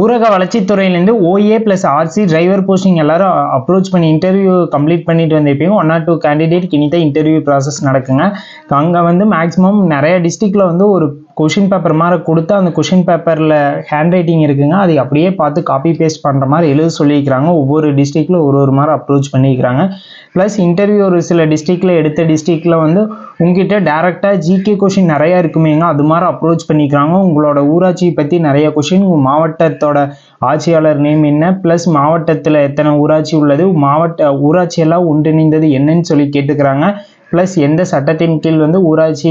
ஊரக வளர்ச்சித்துறையிலேருந்து OA plus RC driver posting எல்லாரும் approach பண்ணி இன்டர்வியூ கம்ப்ளீட் பண்ணிட்டு வந்திருப்பீங்க. ஒன் ஆர் டூ கேண்டிடேட் இனித்த இன்டர்வியூ ப்ராசஸ் நடக்குங்க. அங்கே வந்து மேக்ஸிமம் நிறைய டிஸ்ட்ரிக்டில் வந்து ஒரு கொஷின் பேப்பர் மாதிரி கொடுத்து அந்த கொஷின் பேப்பரில் ஹேண்ட் ரைட்டிங் இருக்குங்க. அதை அப்படியே பார்த்து காப்பி பேஸ்ட் பண்ணுற மாதிரி எழுத சொல்லியிருக்கிறாங்க. ஒவ்வொரு டிஸ்ட்ரிக்டில் ஒரு ஒரு மாதிரி அப்ரோச் பண்ணியிருக்கிறாங்க. ப்ளஸ் இன்டர்வியூ ஒரு சில டிஸ்ட்ரிக்டில் எடுத்த டிஸ்ட்ரிக்டில் வந்து உங்ககிட்ட டேரெக்டாக ஜிகே கொஷின் நிறையா இருக்குமேங்க. அது மாதிரி அப்ரோச் பண்ணிக்கிறாங்க உங்களோட ஊராட்சியை பற்றி நிறைய கொஷின் உங்கள் மாவட்டத்தோட ஆட்சியாளர் நேம் என்ன? ப்ளஸ் மாவட்டத்தில் எத்தனை ஊராட்சி உள்ளது? மாவட்ட ஊராட்சியெல்லாம் ஒன்றிணைந்தது என்னன்னு சொல்லி கேட்டுக்கிறாங்க. ப்ளஸ் எந்த சட்டத்தின் கீழ் வந்து ஊராட்சி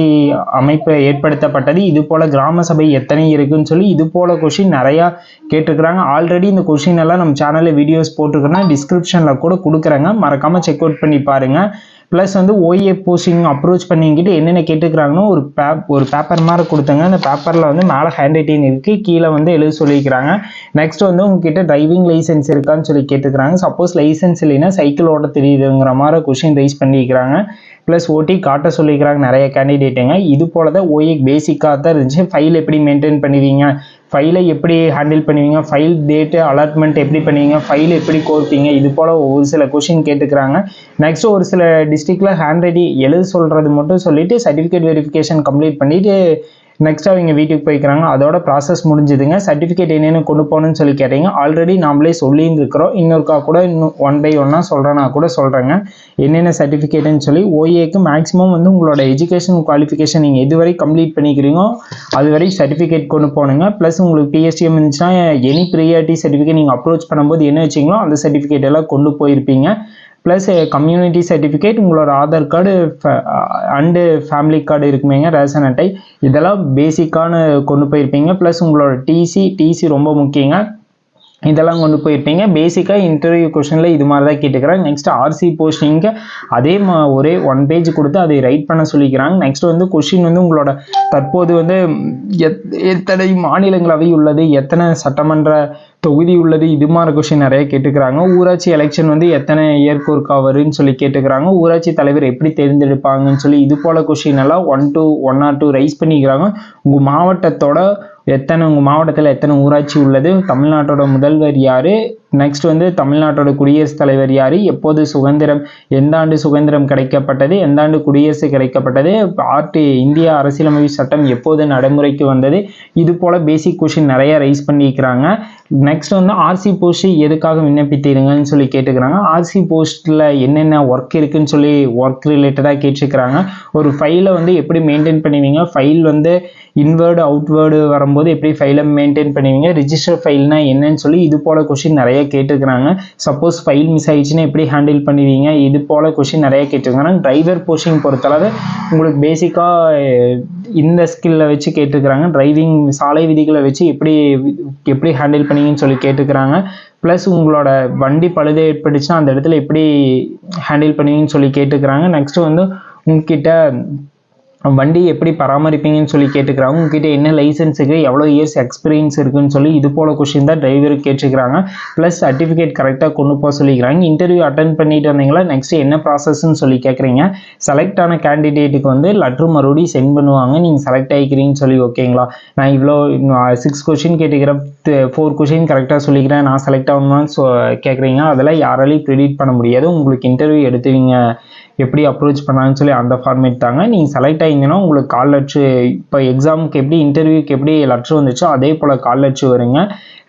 அமைப்பு ஏற்படுத்தப்பட்டது? இது போல் கிராம சபை எத்தனை இருக்குன்னு சொல்லி இது போல் கொஷின் நிறையா கேட்டிருக்கிறாங்க. ஆல்ரெடி இந்த கொஷின் எல்லாம் நம்ம சேனலில் வீடியோஸ் போட்டிருக்கோன்னா டிஸ்கிரிப்ஷனில் கூட கொடுக்குறேங்க. மறக்காமல் செக் அவுட் பண்ணி பாருங்கள் ப்ளஸ் வந்து ஓஏ போஸ்டிங் அப்ரோச் பண்ணிக்கிட்டு என்னென்ன கேட்டுக்கிறாங்கன்னு ஒரு பேப் ஒரு பேப்பர் மாதிரி கொடுத்தாங்க. அந்த பேப்பரில் வந்து மேலே ஹேண்ட் ரைட்டிங் இருக்குது கீழே வந்து எழுத சொல்லியிருக்கிறாங்க. நெக்ஸ்ட் வந்து உங்ககிட்ட டிரைவிங் லைசன்ஸ் இருக்கான்னு சொல்லி கேட்டுக்கிறாங்க. சப்போஸ் லைசன்ஸ் இல்லைன்னா சைக்கிள் ஓட்ட தெரியுதுங்கிற மாதிரி கொஷின் ரைஸ் பண்ணியிருக்கிறாங்க. ப்ளஸ் ஓடி காட்ட சொல்லியிருக்கிறாங்க நிறைய கேண்டிடேட்டுங்க இது போல தான் ஓஏ பேசிக்காக தான் இருந்துச்சு. ஃபைல் எப்படி மெயின்டைன் பண்ணுவீங்க? ஃபைலை எப்படி ஹேண்டில் பண்ணுவீங்க? ஃபைல் டேட்டு அலாட்மெண்ட் எப்படி பண்ணுவீங்க? ஃபைல் எப்படி கோர்ப்பீங்க? இது போல் ஒரு சில கொஷின் கேட்டுக்கிறாங்க. நெக்ஸ்ட் ஒரு சில டிஸ்ட்ரிக்டில் ஹேண்ட் ரைட்டிங் எழுத சொல்கிறது மட்டும் சொல்லிவிட்டு சர்டிஃபிகேட் வெரிஃபிகேஷன் கம்ப்ளீட் பண்ணிவிட்டு நெக்ஸ்ட் அவங்க வீட்டுக்கு போய்க்கிறாங்க. அதோட ப்ராசஸ் முடிஞ்சுதுங்க. சர்டிஃபிகேட் என்னென்ன கொண்டு போகணும்னு சொல்லி கேட்டீங்க. ஆல்ரெடி நாமளே சொல்லியிருந்துருக்கிறோம் இன்னொருக்கா கூட இன்னும் ஒன் பை ஒன்னாக சொல்கிறேன்னா கூட சொல்கிறேங்க என்னென்ன சர்டிஃபிகேட்டுன்னு சொல்லி ஓஏக்கு மேக்ஸிமம் வந்து உங்களோட எஜுகேஷன் குவாலிஃபிகேஷன் நீங்கள் எதுவரை கம்ப்ளீட் பண்ணிக்கிறீங்களோ அதுவரை சர்டிஃபிகேட் கொண்டு போகணுங்க. ப்ளஸ் உங்களுக்கு பிஎஸ்டிஎம் இருந்துச்சுன்னா எனி ப்ரியாரிட்டி சர்டிஃபிகேட் நீங்கள் அப்ரோச் பண்ணும்போது என்ன வச்சிங்களோ அந்த சர்டிஃபிகேட் எல்லாம் கொண்டு போயிருப்பீங்க. ப்ளஸ் கம்யூனிட்டி சர்டிஃபிகேட் உங்களோட Aadhaar card and family card இருக்குமேங்க ration அட்டை. இதெல்லாம் பேசிக்கான கொண்டு போயிருப்பீங்க. ப்ளஸ் உங்களோட டிசி டிசி ரொம்ப முக்கியங்க. இதெல்லாம் கொண்டு போயிருப்பீங்க. பேசிக்காக இன்டர்வியூ கொஷனில் இது மாதிரி தான் கேட்டுக்கிறாங்க நெக்ஸ்ட் ஆர்சி போஸ்டிங்க்கு அதே மா ஒரே ஒன் பேஜ் கொடுத்து அதை ரைட் பண்ண சொல்லிக்கிறாங்க. நெக்ஸ்ட் வந்து கொஷின் வந்து உங்களோட தற்போது வந்து எத் எத்தனை மாநிலங்களவை உள்ளது? எத்தனை சட்டமன்ற தொகுதி உள்ளது. இது மாதிரி கொஷின் நிறைய கேட்டுக்கிறாங்க. ஊராட்சி எலெக்ஷன் வந்து எத்தனை இயற்கு ஒருக்கா வரும்னு சொல்லி கேட்டுக்கிறாங்க. ஊராட்சி தலைவர் எப்படி தேர்ந்தெடுப்பாங்கன்னு சொல்லி இது போல் கொஷின் எல்லாம் one two one or two raise பண்ணிக்கிறாங்க. உங்கள் மாவட்டத்தோட எத்தனை உங்கள் மாவட்டத்தில் எத்தனை ஊராட்சி உள்ளது? தமிழ்நாட்டோட முதல்வர் யார்? நெக்ஸ்ட் வந்து தமிழ்நாட்டோட குடியரசுத் தலைவர் யார்? எப்போது சுதந்திரம் எந்த ஆண்டு சுதந்திரம் கிடைக்கப்பட்டது? எந்த ஆண்டு குடியரசு கிடைக்கப்பட்டது? ஆர்டி இந்திய அரசியலமைப்பு சட்டம் எப்போது நடைமுறைக்கு வந்தது? இது போல் பேசிக் கொஷின் நிறைய ரைஸ் பண்ணியிருக்கிறாங்க நெக்ஸ்ட் வந்து ஆர்சி போஸ்ட் எதுக்காக விண்ணப்பித்தீருங்கன்னு சொல்லி கேட்டுக்கிறாங்க. ஆர்சி போஸ்ட்டில் என்னென்ன ஒர்க் இருக்குன்னு சொல்லி ஒர்க் ரிலேட்டடாக கேட்டுக்கிறாங்க. ஒரு ஃபைலை வந்து எப்படி மெயின்டைன் பண்ணுவீங்க? ஃபைல் வந்து இன்வேர்டு அவுட்வேர்டு வரும்போது எப்படி ஃபைலை மெயின்டைன் பண்ணுவீங்க? ரிஜிஸ்டர் ஃபைல்னா என்னன்னு சொல்லி இது போல் கொஷின் நிறைய கேட்டுக்கிறாங்க. சப்போஸ் ஃபைல் மிஸ் ஆயிடுச்சுன்னா எப்படி ஹேண்டில் பண்ணுவீங்க? இது போல் கொஷின் நிறைய கேட்டுருக்காங்க டிரைவர் போஸ்டிங் பொறுத்தளவு உங்களுக்கு பேசிக்காக இந்த ஸ்கில்லை வச்சு கேட்டுக்கிறாங்க. டிரைவிங் சாலை விதிகளை வச்சு எப்படி எப்படி ஹேண்டில் பண்ணீங்கன்னு சொல்லி கேட்டுக்கிறாங்க. ப்ளஸ் உங்களோட வண்டி பழுது ஏற்பட்டுச்சுன்னா அந்த இடத்துல எப்படி ஹேண்டில் பண்ணுவீங்கன்னு சொல்லி கேட்டுக்கிறாங்க. நெக்ஸ்ட்டு வந்து உங்ககிட்ட வண்டி எப்படி பராமரிப்பீங்கன்னு சொல்லி கேட்டுக்கிறாங்க. உங்ககிட்ட என்ன லைசன்ஸுக்கு எவ்வளோ இயர்ஸ் எக்ஸ்பீரியன்ஸ் இருக்குன்னு சொல்லி இது போல் கொஷின் தான் டிரைவருக்கு கேட்டுக்கிறாங்க. ப்ளஸ் சர்டிஃபிகேட் கரெக்டாக கொண்டு போக சொல்லிக்கிறாங்க. இன்டர்வியூ அட்டன் பண்ணிட்டு வந்தீங்களா? நெக்ஸ்ட் என்ன ப்ராசஸ்ன்னு சொல்லி கேட்குறீங்க செலக்ட் ஆன கேண்டிடேட்டுக்கு வந்து லெட்ரு மறுபடியும் சென்ட் பண்ணுவாங்க. நீங்கள் செலக்ட் ஆகிக்கிறீங்கன்னு சொல்லி ஓகேங்களா? நான் இவ்வளோ சிக்ஸ் கொஷின் கேட்டுக்கிறேன். ஃபோர் கொஷின் கரெக்டாக சொல்லிக்கிறேன். நான் செலக்ட் ஆகணும்னு சொ கேட்குறீங்க அதெல்லாம் யாராலையும் ப்ரிடிட் பண்ண முடியாது. உங்களுக்கு இன்டர்வியூ எடுத்துவீங்க எப்படி அப்ரோச் பண்ணாங்கன்னு சொல்லி அந்த ஃபார்மேட் தாங்க. நீங்கள் செலக்ட் ஆகி ஆகிங்கன்னா உங்களுக்கு கால் லட்சம் இப்போ எக்ஸாமுக்கு எப்படி இன்டர்வியூக்கு எப்படி லட்சம் வந்துச்சோ அதே போல் கால் லட்சம் வருங்க.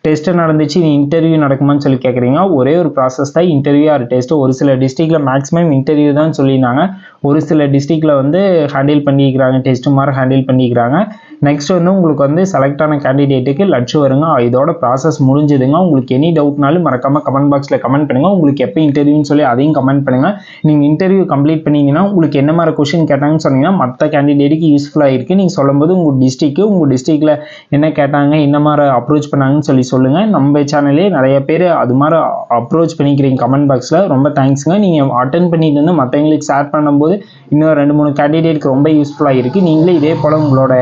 டெஸ்ட்டு நடந்துச்சு நீ இன்டர்வியூ நடக்குமான்னு சொல்லி கேட்குறீங்க ஒரே ஒரு ப்ராசஸ் தான் இன்டர்வியூ ஆர் டெஸ்ட்டு ஒரு சில டிஸ்ட்ரிக்டில் மேக்ஸிமம் இன்டர்வியூ தான் சொல்லியிருந்தாங்க. ஒரு சில டிஸ்ட்ரிக்டில் வந்து ஹேண்டில் பண்ணிக்கிறாங்க டெஸ்ட்டு மாதிரி ஹேண்டில் பண்ணிக்கிறாங்க. நெக்ஸ்ட் வந்து உங்களுக்கு வந்து செலக்ட் ஆன கேண்டிடேட்டுக்கு லட்சம் வருங்க. இதோட ப்ராசஸ் முடிஞ்சுதுங்க. உங்களுக்கு எனி டவுட்னாலும் மறக்காமல் கமெண்ட் பாக்ஸில் கமெண்ட் பண்ணுங்கள் உங்களுக்கு எப்போ இன்டர்வியூன்னு சொல்லி அதையும் கமெண்ட் பண்ணுங்கள் நீங்கள் இன்டர்வியூ கம்ப்ளீட் பண்ணிங்கன்னா உங்களுக்கு என்ன மாதிரி கொஷின் கேட்டாங்கன்னு சொன்னீங்கன்னா மற்ற கேண்டிடேட்டுக்கு யூஸ்ஃபுல்லாக இருக்குது நீங்கள் சொல்லும்போது உங்கள் டிஸ்ட்ரிக்கு உங்கள் டிஸ்ட்ரிக்டில் என்ன கேட்டாங்க என்ன மாதிரி அப்ரோச் பண்ணாங்கன்னு சொல்லி சொல்லுங்கள் நம்ம சேனல்லே நிறைய பேர் அது மாதிரி அப்ரோச் பண்ணிக்கிறீங்க கமெண்ட் பாக்ஸில் ரொம்ப தேங்க்ஸுங்க நீங்கள் அட்டன் பண்ணிட்டு வந்து மற்றவங்களுக்கு ஷேர் பண்ணும்போது இன்னும் ரெண்டு மூணு கேண்டிடேட்க்கு ரொம்ப யூஸ்ஃபுல்லாக இருக்குது நீங்களே இதே போல் உங்களோட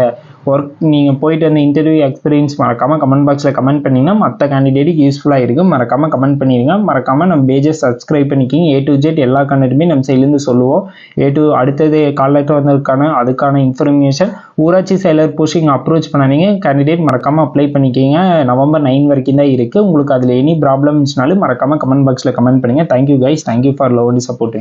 ஒர்க் நீங்கள் போயிட்டு அந்த இன்டர்வியூ எக்ஸ்பீரியன்ஸ் மறக்காமல் கமெண்ட் பாக்ஸில் கமெண்ட் பண்ணிங்கன்னா மற்ற கேண்டிடேட்டுக்கு யூஸ்ஃபுல்லாக இருக்கும். மறக்காமல் கமெண்ட் பண்ணிடுங்க மறக்காமல் நம்ம பேஜை சப்ஸ்கிரைப் பண்ணிக்கிங்க. ஏ டு ஜெட் எல்லா கண்டென்ட்டுமே நம்ம சைட்லேருந்து சொல்லுவோம். ஏ டு அடுத்தது கால் வந்ததுக்கான அதுக்கான இன்ஃபர்மேஷன் ஊராட்சி செயலர் போஸ்டிங் அப்ரோச் பண்ணாதீங்க. கேண்டிடேட் மறக்காமல் அப்ளை பண்ணிக்கிங்க. நவம்பர் நைன் வரைக்கும் தான் இருக்குது உங்களுக்கு அதில் எனி ப்ராப்ளம்ஸ்னாலும் மறக்காமல் கமெண்ட் பாக்ஸில் கமெண்ட் பண்ணுங்கள் thank you guys thank you for love and supporting